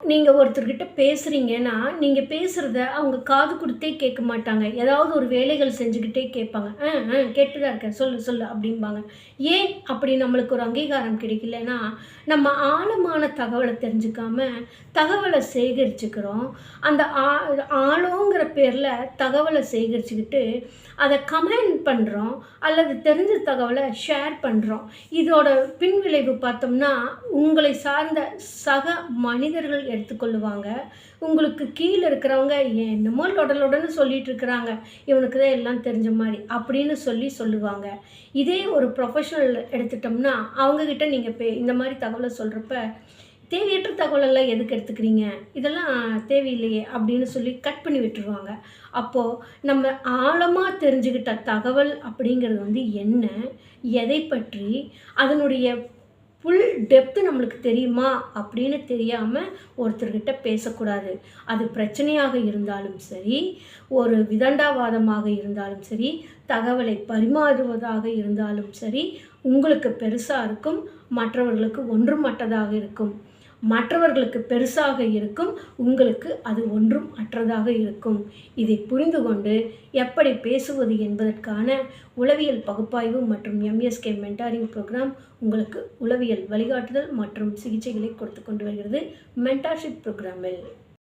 நீங்கள் ஒருத்தர்கிட்ட பேசுகிறீங்கன்னா நீங்கள் பேசுகிறத அவங்க காது கொடுத்தே கேட்க மாட்டாங்க. ஏதாவது ஒரு வேலைகள் செஞ்சுக்கிட்டே கேட்பாங்க. ஆ ஆ கேட்டுதான் இருக்கேன். சொல்லு சொல்லு அப்படிம்பாங்க. ஏன் அப்படி நம்மளுக்கு ஒரு அங்கீகாரம் கிடைக்கலன்னா நம்ம ஆழமான தகவலை தெரிஞ்சுக்காம தகவலை சேகரிச்சுக்கிறோம். அந்த ஆ ஆழங்கிற பேரில் தகவலை சேகரிச்சுக்கிட்டு அதை கமெண்ட் பண்ணுறோம் அல்லது தெரிஞ்ச தகவலை ஷேர் பண்ணுறோம் இதோட பின்விளைவு பார்த்தோம்னா உங்களை சார்ந்த சக மனிதர்கள் எடுத்துக்கொள்ளுவாங்க. உங்களுக்கு கீழே இருக்கிறவங்க என்னமோ லொடலொடன்னு சொல்லிட்டு இருக்கிறாங்க. இவனுக்கு தான் எல்லாம் தெரிஞ்ச மாதிரி அப்படின்னு சொல்லி சொல்லுவாங்க. இதே ஒரு ப்ரொஃபஷனல் எடுத்துட்டோம்னா அவங்கக்கிட்ட நீங்கள் பே இந்த மாதிரி தகவலை சொல்கிறப்ப தேவையற்ற தகவலெல்லாம் எதுக்கு எடுத்துக்கிறீங்க? இதெல்லாம் தேவையில்லையே அப்படின்னு சொல்லி கட் பண்ணி விட்டுருவாங்க. அப்போது நம்ம ஆழமாக தெரிஞ்சுக்கிட்ட தகவல் அப்படிங்கிறது வந்து என்ன? எதை பற்றி? அதனுடைய ஃபுல் டெப்த்து நம்மளுக்கு தெரியுமா அப்படின்னு தெரியாமல் ஒருத்தர்கிட்ட பேசக்கூடாது. அது பிரச்சனையாக இருந்தாலும் சரி ஒரு விதண்டாவாதமாக இருந்தாலும் சரி தகவலை பரிமாறுவதாக இருந்தாலும் சரி உங்களுக்கு பெருசாக இருக்கும் மற்றவர்களுக்கு ஒன்றுமட்டதாக இருக்கும். மற்றவர்களுக்கு பெருசாக இருக்கும் உங்களுக்கு அது ஒன்றும் அற்றதாக இருக்கும். இதை புரிந்து கொண்டு எப்படி பேசுவது என்பதற்கான உளவியல் பகுப்பாய்வு மற்றும் எம்எஸ்கே மென்டாரிங் ப்ரோக்ராம் உங்களுக்கு உளவியல் வழிகாட்டுதல் மற்றும் சிகிச்சைகளை கொடுத்து கொண்டு வருகிறது. மென்டார்ஷிப் ப்ரோக்ராமில்